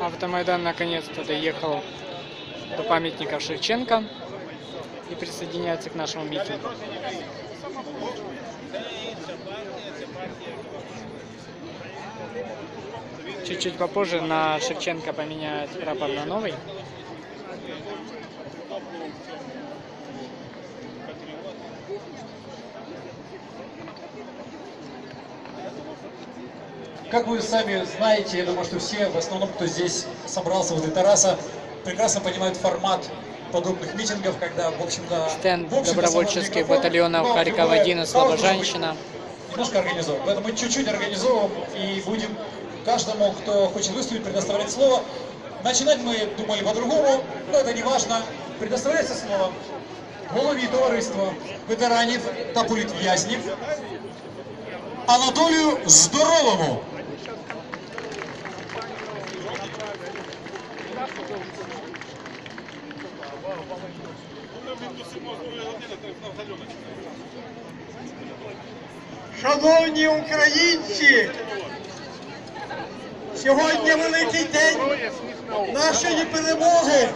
Автомайдан наконец-то доехал до памятника Шевченко и присоединяется к нашему митингу. Чуть-чуть попозже на Шевченко поменяют прапор на новый. Как вы сами знаете, я думаю, что все, в основном, кто здесь собрался возле Тараса, прекрасно понимают формат подобных митингов, когда, в общем-то... Стенд в общем-то, добровольческих самому микрофону, батальонов но Харьков-1 и другое Слобожанщина. должно быть Немножко организован. Поэтому мы чуть-чуть организовываем и будем каждому, кто хочет выступить, предоставлять слово. Начинать мы думали по-другому, но это не важно. Предоставляється слово голові товариства ветеранів та політв'язнів Анатолію Здоровому. Шановні українці, сьогодні великий день нашої перемоги.